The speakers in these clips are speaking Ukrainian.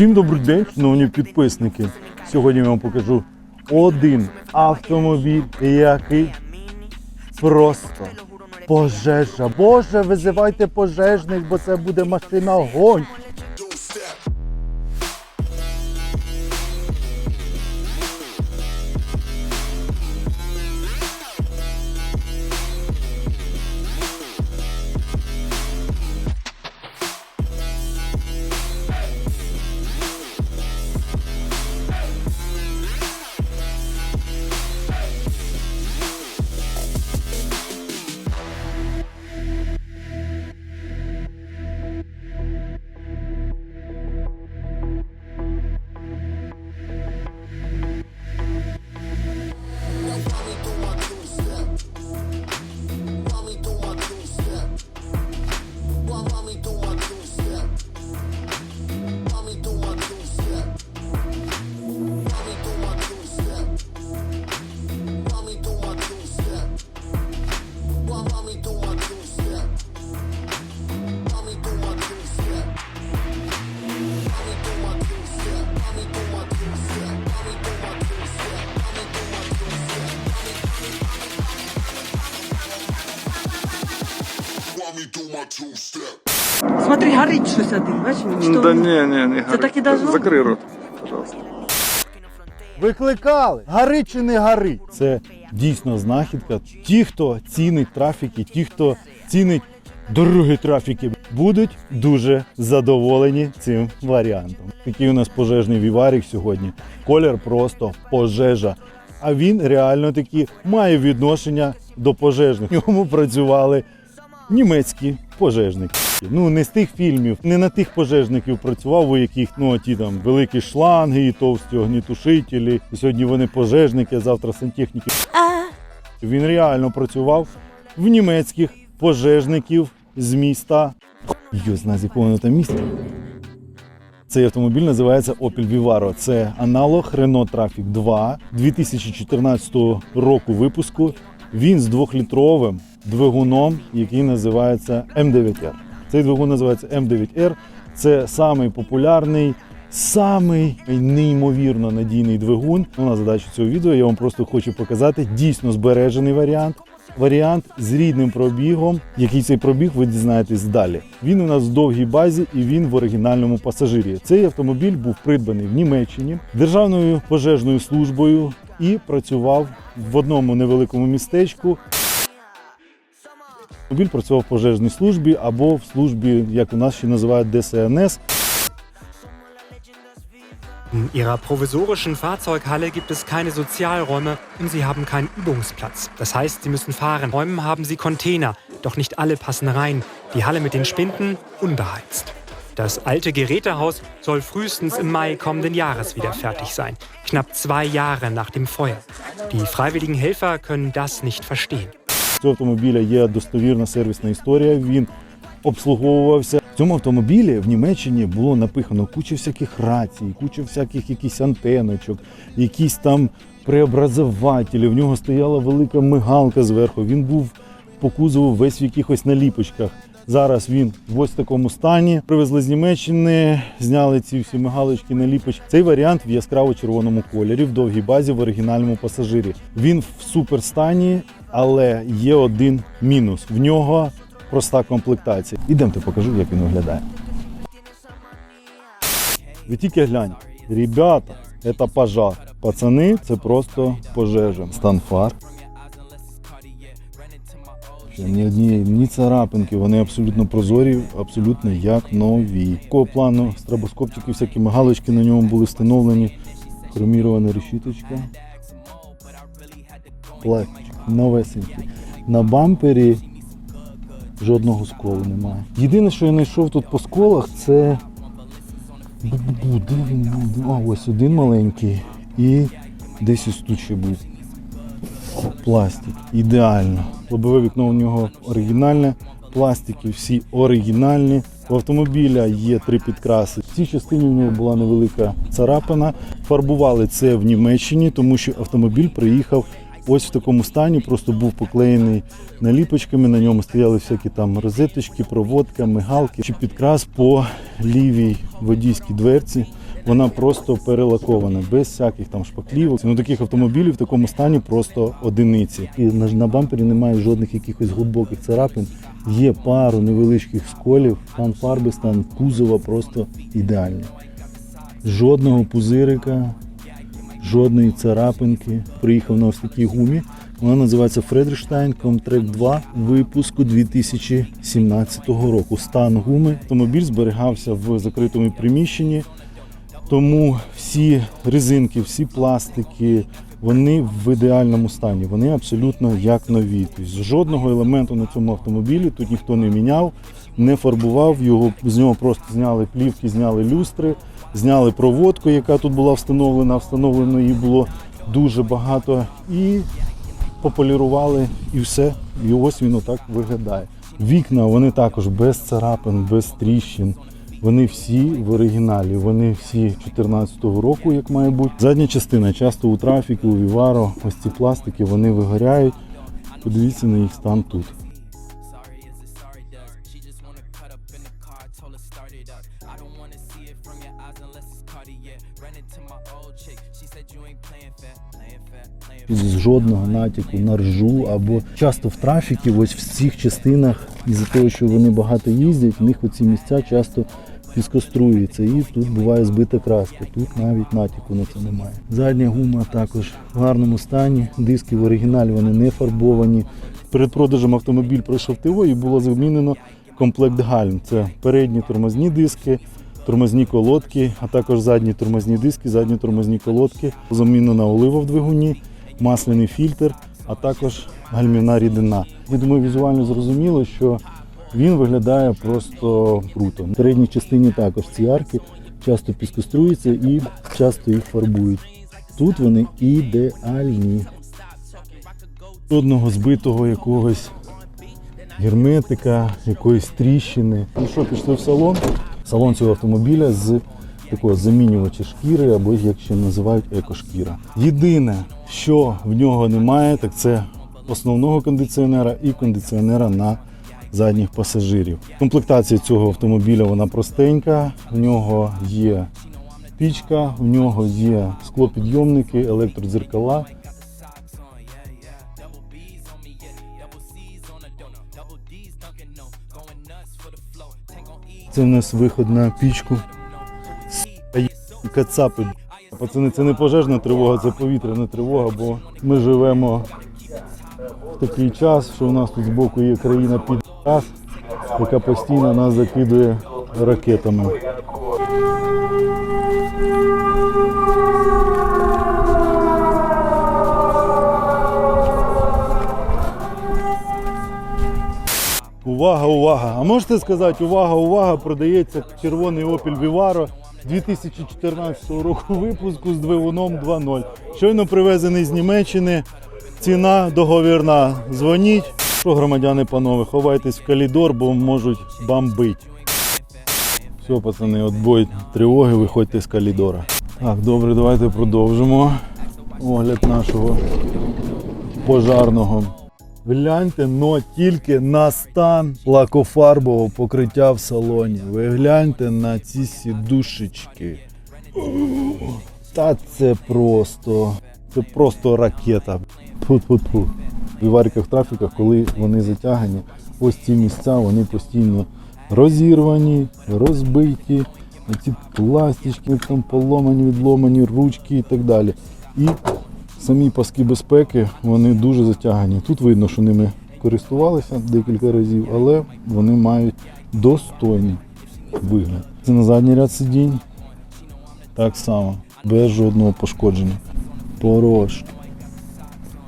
Всім добрий день, шановні підписники. Сьогодні я вам покажу один автомобіль, який просто пожежа. Боже, визивайте пожежних, бо це буде машина огонь. Смотри, горить щось один, бачиш? Що Да воно? не, не, не. Це так і должно Закрий рот, пожалуйста. Викликали, гори чи не гори. Це дійсно знахідка. Ті, хто цінить трафіки, ті, хто цінить дорогі трафіки, будуть дуже задоволені цим варіантом. Такий у нас пожежний віварік сьогодні. Колір просто пожежа. А він реально таки має відношення до пожежних. В ньому працювали німецькі пожежники. Ну не з тих фільмів, не на тих пожежників працював, у яких ну ті там великі шланги і товсті огнітушителі. І сьогодні вони пожежники, а завтра сантехніки. Він реально працював в німецьких пожежників з міста. Йо, знає, з якого там міста. Цей автомобіль називається Opel Vivaro. Це аналог Renault Trafic 2 2014 року випуску. Він з двохлітровим двигуном, який називається М9R. Цей двигун називається М9R. Це самий популярний, самий неймовірно надійний двигун. Ну, на задачу цього відео я вам просто хочу показати дійсно збережений варіант. Варіант з рідним пробігом, який цей пробіг ви дізнаєтесь далі. Він у нас в довгій базі і він в оригінальному пасажирі. Цей автомобіль був придбаний в Німеччині державною пожежною службою і працював в одному невеликому містечку. Автомобіль працював в пожежній службі або в службі, як у нас ще називають ДСНС. In ihrer provisorischen Fahrzeughalle gibt es keine Sozialräume und sie haben keinen Übungsplatz. Das heißt, sie müssen fahren. Räumen haben sie Container, doch nicht alle passen rein. Die Halle mit den Spinden unbeheizt. Das alte Gerätehaus soll frühestens im Mai kommenden Jahres wieder fertig sein. Knapp zwei Jahre nach dem Feuer. Die freiwilligen Helfer können das nicht verstehen. Цього автомобіля є достовірна сервісна історія. Він обслуговувався. В цьому автомобілі в Німеччині було напихано куча всяких рацій, куча всяких якісь антеночок, якісь там преобразователі. В нього стояла велика мигалка зверху. Він був по кузову весь в якихось наліпочках. Зараз він в ось такому стані. Привезли з Німеччини, зняли ці всі мигалочки, наліпочки. Цей варіант в яскраво червоному кольорі, в довгій базі, в оригінальному пасажирі. Він в суперстані, але є один мінус. В нього проста комплектація. Ідемте покажу, як він виглядає. Ви тільки гляньте. Ребята, це пожар. Пацани, це просто пожежа. Стан фар. Ще Ні однієї, ні царапинки, вони абсолютно прозорі, абсолютно як нові. Такого плану стробоскопчики, всякі мигалочки на ньому були встановлені. Хромірована решіточка. Пластик, новесенький. На бампері жодного сколу немає. Єдине, що я знайшов тут по сколах, це. Де він? А, ось один маленький. І десь ось тут ще був. Пластик. Ідеально. Лобове вікно у нього оригінальне. Пластики всі оригінальні. У автомобіля є три підкраси. В цій частині в нього була невелика царапина. Фарбували це в Німеччині, тому що автомобіль приїхав ось в такому стані, просто був поклеєний наліпочками, на ньому стояли всякі там розеточки, проводка, мигалки. Чи підкрас по лівій водійській дверці. Вона просто перелакована, без всяких там шпаклівок. Ну таких автомобілів в такому стані просто одиниці. І на, на бампері немає жодних якихось глибоких царапин. Є пару невеличких сколів, стан фарби, стан кузова просто ідеальний. Жодного пузирика, жодної царапинки. Приїхав на ось такій гумі. Вона називається Фредерштайн Комтрек 2 випуску 2017 року. Стан гуми. Автомобіль зберігався в закритому приміщенні, тому всі резинки, всі пластики, вони в ідеальному стані. Вони абсолютно як нові. Тобто жодного елементу на цьому автомобілі тут ніхто не міняв, не фарбував. Його з нього просто зняли плівки, зняли люстри, зняли проводку, яка тут була встановлена. Встановлено її було дуже багато. І пополірували і все. І ось він отак виглядає. Вікна вони також без царапин, без тріщин. Вони всі в оригіналі. Вони всі 2014 року, як має бути. Задня частина часто у трафіку, у Віваро, ось ці пластики, вони вигоряють. Подивіться на їх стан тут. It up. I don't wanna see it from your eyes unless it's Cartier. Ran into my old chick, she said you ain't playing fair, playing fair, playing. З жодного натяку на ржу або часто в трафіки, ось в цих частинах, із-за того, що вони багато їздять, в них оці місця часто піскоструються і тут буває збита краска. Тут навіть натяку на це немає. Задня гума також в гарному стані. Диски в оригіналі вони не фарбовані. Перед продажем автомобіль пройшов ТО і було замінено комплект гальм. Це передні тормозні диски, тормозні колодки, а також задні тормозні диски, задні тормозні колодки. Замінена олива в двигуні, масляний фільтр, а також гальмівна рідина. Я думаю, візуально зрозуміло, що він виглядає просто круто. В передній частині також ці арки часто піскоструються і часто їх фарбують. Тут вони ідеальні. Жодного збитого якогось герметика, якоїсь тріщини. Ну що, пішли в салон? Салон цього автомобіля з такого замінювача шкіри, або як ще називають екошкіра. Єдине, що в нього немає, так це основного кондиціонера і кондиціонера на задніх пасажирів. Комплектація цього автомобіля вона простенька. В нього є пічка, в нього є склопідйомники, електродзеркала. Це в нас виход на пічку. Кацапи. Пацани, це не пожежна тривога, це повітряна тривога, бо ми живемо в такий час, що у нас тут збоку є країна під яка постійно нас закидує ракетами. Увага, увага! А можете сказати, увага, увага, продається червоний Opel Vivaro 2014 року випуску з двигуном 2.0. Щойно привезений з Німеччини. Ціна договірна. Дзвоніть. Що, громадяни, панове, ховайтесь в калідор, бо можуть бомбити. Все, пацани, отбой тривоги, виходьте з калідора. Так, добре, давайте продовжимо огляд нашого пожарного. Гляньте, но тільки на стан лакофарбового покриття в салоні. Ви гляньте на ці сідушечки. Та це просто. Це просто ракета. Фу-фу-фу. В вівариках трафіках, коли вони затягані, ось ці місця вони постійно розірвані, розбиті, ці пластички там поломані, відломані, ручки і так далі. І самі паски безпеки вони дуже затягані. Тут видно, що ними користувалися декілька разів, але вони мають достойний вигляд. Це на задній ряд сидінь. Так само, без жодного пошкодження. Порожки.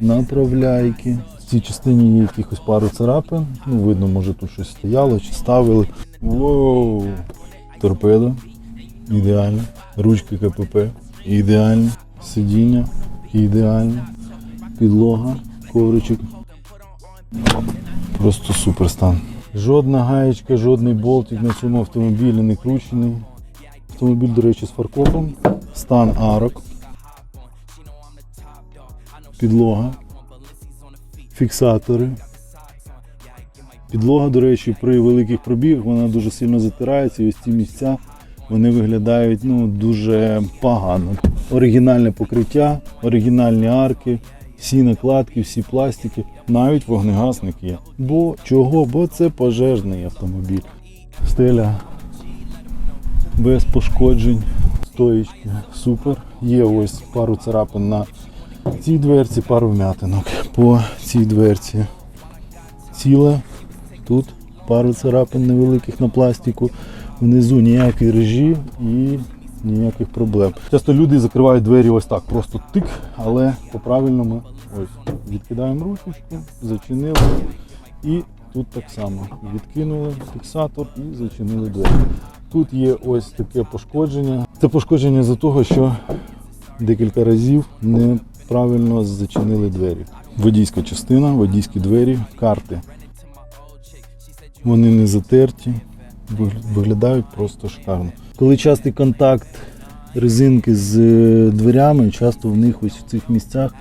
Направляйки. В цій частині є якихось пару царапин. Ну, видно, може тут щось стояло чи ставили. Воу! Торпеда. Ідеально. Ручки КПП. Ідеально. Сидіння. Ідеально. Підлога. Ковричок. Просто супер стан. Жодна гаєчка, жодний болтик на цьому автомобілі не кручений. Автомобіль, до речі, з фаркопом. Стан арок. Підлога. фіксатори. Підлога, до речі, при великих пробігах вона дуже сильно затирається, і ось ці місця вони виглядають ну, дуже погано. Оригінальне покриття, оригінальні арки, всі накладки, всі пластики, навіть вогнегасник є. Бо чого? Бо це пожежний автомобіль. Стеля без пошкоджень, стоїчки, супер. Є ось пару царапин на цій дверці, пару вмятинок. По цій дверці ціле. Тут пару царапин невеликих на пластику. Внизу ніякої режі і ніяких проблем. Часто люди закривають двері ось так, просто тик, але по-правильному ось відкидаємо ручечку, зачинили і тут так само відкинули фіксатор і зачинили двері. Тут є ось таке пошкодження. Це пошкодження за того, що декілька разів неправильно зачинили двері. Водійська частина, водійські двері, карти. Вони не затерті, виглядають просто шикарно. Коли частий контакт резинки з е, дверями, часто в них ось в цих місцях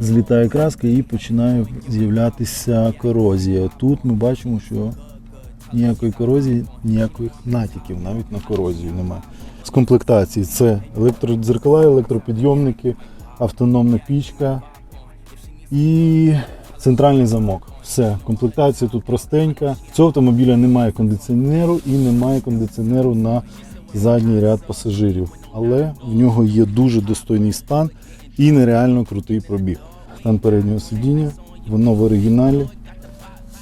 злітає краска і починає з'являтися корозія. Тут ми бачимо, що ніякої корозії, ніяких натяків навіть на корозію немає. З комплектації це електродзеркала, електропідйомники, автономна пічка і центральний замок. Все, комплектація тут простенька. Цього автомобіля немає кондиціонеру і немає кондиціонеру на задній ряд пасажирів. Але в нього є дуже достойний стан і нереально крутий пробіг. Стан переднього сидіння, воно в оригіналі.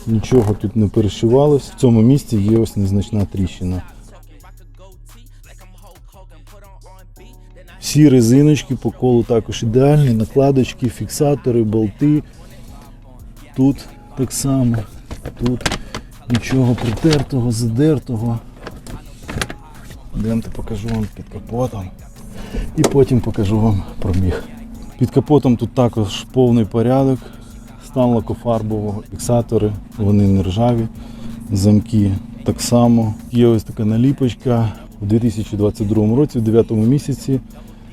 Нічого тут не перешивалось. В цьому місці є ось незначна тріщина. Всі резиночки по колу також ідеальні, накладочки, фіксатори, болти. Тут так само. Тут нічого притертого, задертого. Йдемте покажу вам під капотом. І потім покажу вам пробіг. Під капотом тут також повний порядок. Стан лакофарбового, фіксатори, вони не ржаві, замки так само. Є ось така наліпочка. У 2022 році, в 9 місяці,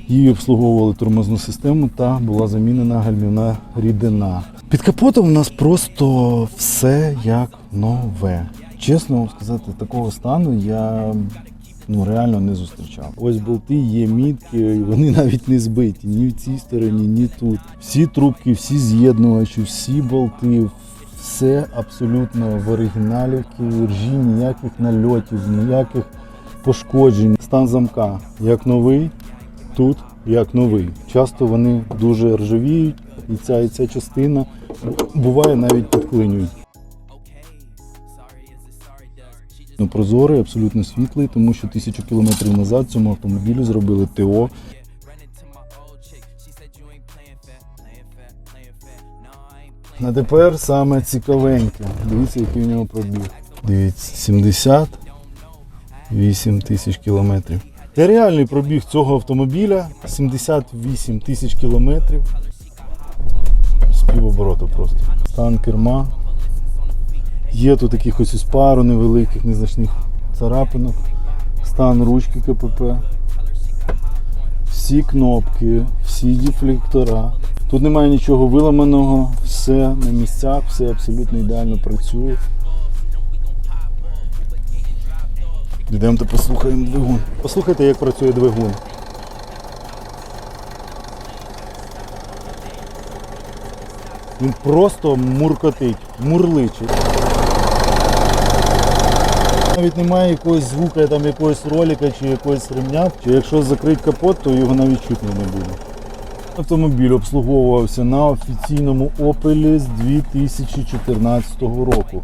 її обслуговували тормозну систему та була замінена гальмівна рідина. Під капотом у нас просто все як нове. Чесно вам сказати, такого стану я ну, реально не зустрічав. Ось болти є мітки, вони навіть не збиті ні в цій стороні, ні тут. Всі трубки, всі з'єднувачі, всі болти, все абсолютно в оригіналі, в ржі, ніяких нальотів, ніяких пошкоджень. Стан замка як новий, тут як новий. Часто вони дуже ржавіють, і ця, і ця частина буває навіть підклинюють. Ну, прозорий, абсолютно світлий, тому що тисячу кілометрів назад цьому автомобілю зробили ТО. На тепер саме цікавеньке. Дивіться, який у нього пробіг. Дивіться, 78 тисяч кілометрів. Це реальний пробіг цього автомобіля 78 тисяч кілометрів. З півобороту просто. Стан керма. Є тут якихось ось пару невеликих, незначних царапинок. Стан ручки КПП. Всі кнопки, всі дефлектора. Тут немає нічого виламаного, все на місцях, все абсолютно ідеально працює. Йдемте послухаємо двигун. Послухайте, як працює двигун. Він просто муркотить, мурличить. Навіть немає якогось звука, там якогось ролика чи якогось ремня. Чи якщо закрити капот, то його навіть чутно не буде. Автомобіль обслуговувався на офіційному Opel з 2014 року.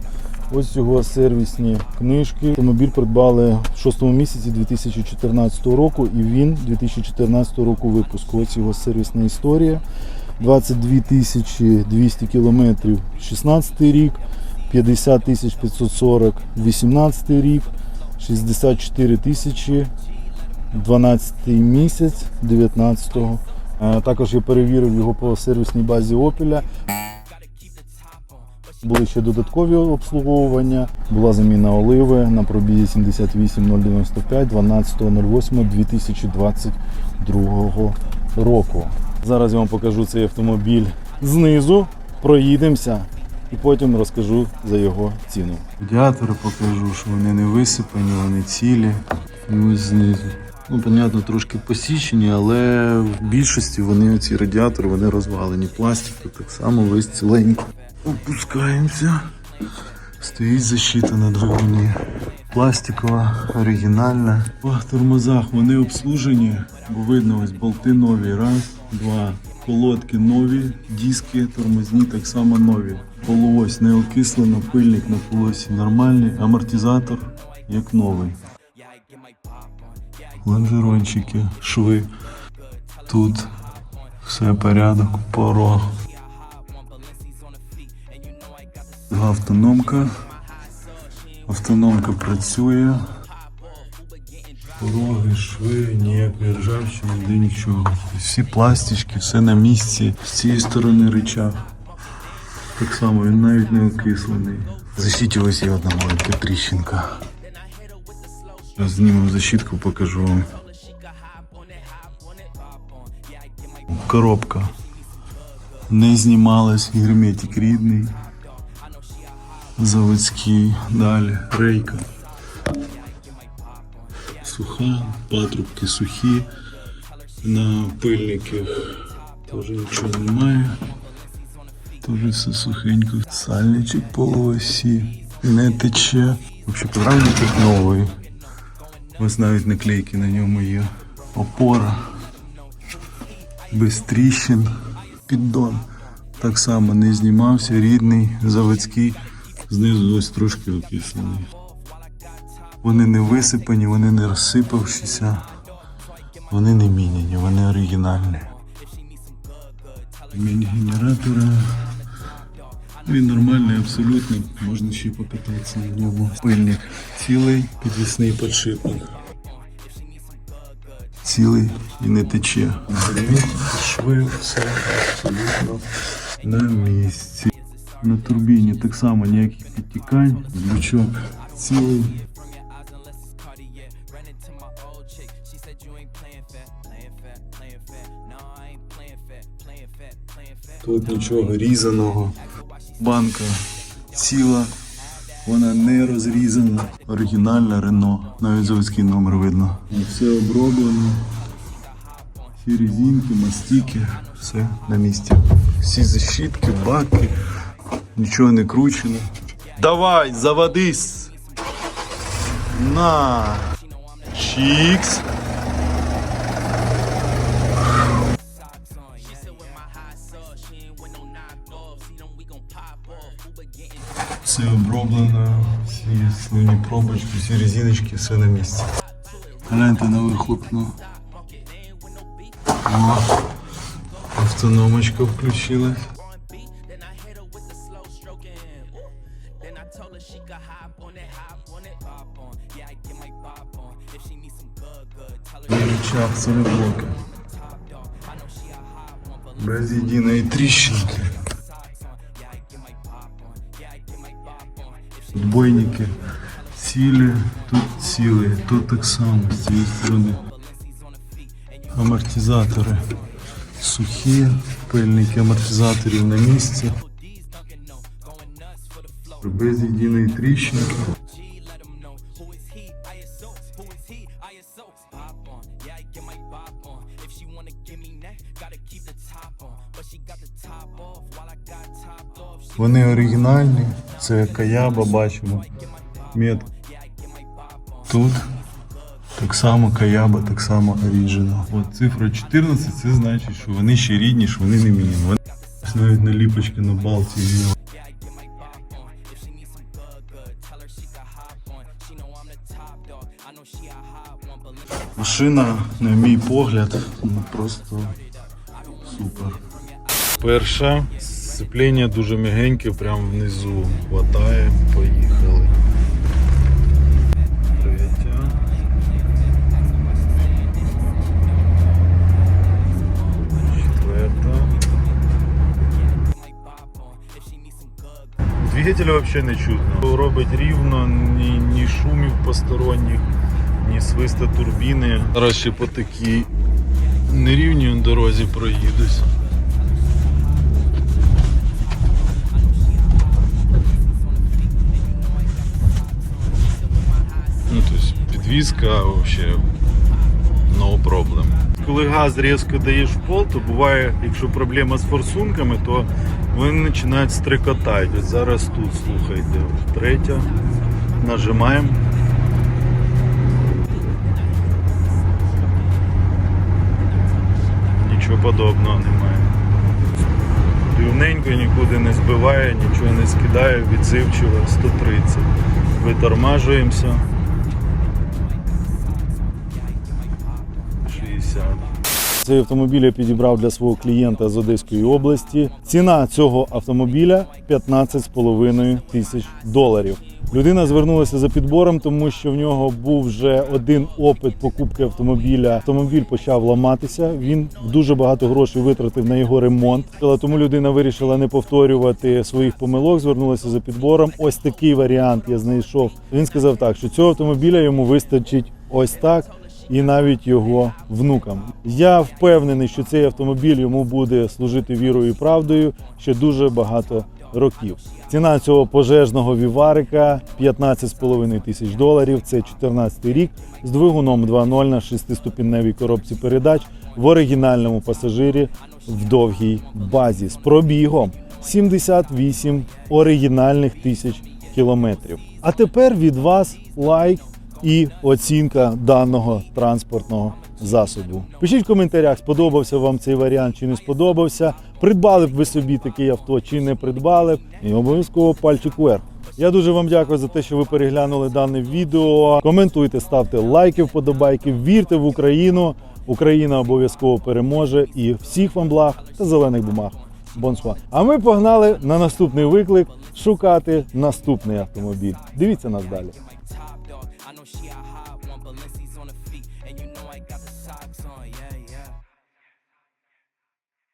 Ось його сервісні книжки. Автомобіль придбали в 6 місяці 2014 року і він 2014 року випуску. Ось його сервісна історія. 22 тисячі 200 кілометрів 16 рік, 50 тисяч 540 18 рік, 64 тисячі 12 місяць 19-го. Е, Також я перевірив його по сервісній базі Opel. Були ще додаткові обслуговування. Була заміна оливи на пробізі 78095 12.08.2022 року. Зараз я вам покажу цей автомобіль знизу. проїдемося і потім розкажу за його ціну. Радіатори покажу, що вони не висипані, вони цілі. Знизу. Ну, понятно, трошки посічені, але в більшості вони ці радіатори вони розвалені. Пластик так само весь ціленький. Опускаємося. Стоїть защита на двигуні. Пластикова, оригінальна. По тормозах вони обслужені, бо видно ось болти нові. Раз, два. Колодки нові, диски тормозні так само нові. Полуось не окислено, пильник на полосі нормальний, амортизатор як новий. Лонжерончики, шви. Тут все порядок, порог. Автономка. Автономка працює. Пороги, шви, ніякої ржавчини, ніде нічого. Всі пластички, все на місці. З цієї сторони рычаг. Так само він навіть не окислений. Ось є одна маленька тріщинка. Зараз знімемо защитку, покажу вам. Коробка. Не знімалась, герметик рідний. Заводський, далі рейка. Суха, патрубки сухі. На пильниках теж нічого немає. Теж все сухенько. Сальничок полуосі. Не тече. Взагалі подрамник новий. Ось навіть наклейки на ньому є. Опора. Без тріщин. Піддон. Так само не знімався, рідний, заводський. Знизу ось трошки окислений. Вони не висипані, вони не розсипавшися. Вони не міняні, вони оригінальні. Міні-генератора. Він нормальний абсолютно. Можна ще покататися на ньому. Пильник цілий, підвісний підшипник. Цілий і не тече. Шви, все абсолютно на місці. На турбіні так само ніяких підтікань. Звучок цілий. Тут нічого різаного. Банка ціла, вона не розрізана. Оригінальна Рено. Навіть заводський номер видно. Все оброблено. Всі резинки, мастики, все на місці. Всі защитки, баки, нічого не кручено. Давай, заводись! На! Чікс! Все оброблено, всі слині пробочки, всі резиночки, все на місці. Гляньте на вихлопну. О, автономочка включилась. Рычаг целеблока. Без єдиної тріщинки. Отбойники цілі, тут цілі, тут так само з цієї сторони. Амортизатори сухі, пильники амортизаторів на місці. Без єдиної тріщинки. Вони оригінальні, це Каяба бачимо. Мед. Тут так само Каяба, так само Оріжина. От цифра 14, це значить, що вони ще рідні, що вони не міні. Вони навіть наліпочки на балці є. Машина, на мій погляд, ну просто супер. Перше сцеплення дуже м'ягеньке, прямо внизу хватає, поїхали. Третя. Четверта. Двигателя взагалі не чутно. Робить рівно, ні, ні шумів посторонніх, ні свиста турбіни. Зараз ще по такій нерівній дорозі проїдусь. Підвізка взагалі no problem. Коли газ різко даєш в пол, то буває, якщо проблема з форсунками, то вони починають стрикотати. От зараз тут, слухайте, третя. Нажимаємо. Нічого подобного немає. Рівненько нікуди не збиває, нічого не скидає, відзивчиво 130. Витормажуємося. Цей автомобіль я підібрав для свого клієнта з Одеської області. Ціна цього автомобіля 15,5 тисяч доларів. Людина звернулася за підбором, тому що в нього був вже один опит покупки автомобіля. Автомобіль почав ламатися. Він дуже багато грошей витратив на його ремонт. Але Тому людина вирішила не повторювати своїх помилок. Звернулася за підбором. Ось такий варіант я знайшов. Він сказав так, що цього автомобіля йому вистачить ось так і навіть його внукам. Я впевнений, що цей автомобіль йому буде служити вірою і правдою ще дуже багато років. Ціна цього пожежного віварика 15,5 тисяч доларів. Це 14 рік з двигуном 2.0 на 6-ступінневій коробці передач в оригінальному пасажирі в довгій базі з пробігом 78 оригінальних тисяч кілометрів. А тепер від вас лайк і оцінка даного транспортного засобу. Пишіть в коментарях, сподобався вам цей варіант чи не сподобався. Придбали б ви собі такий авто чи не придбали б. І обов'язково пальчик вверх. Я дуже вам дякую за те, що ви переглянули дане відео. Коментуйте, ставте лайки, вподобайки, вірте в Україну. Україна обов'язково переможе. І всіх вам благ та зелених бумаг. Бонсуа. А ми погнали на наступний виклик шукати наступний автомобіль. Дивіться нас далі.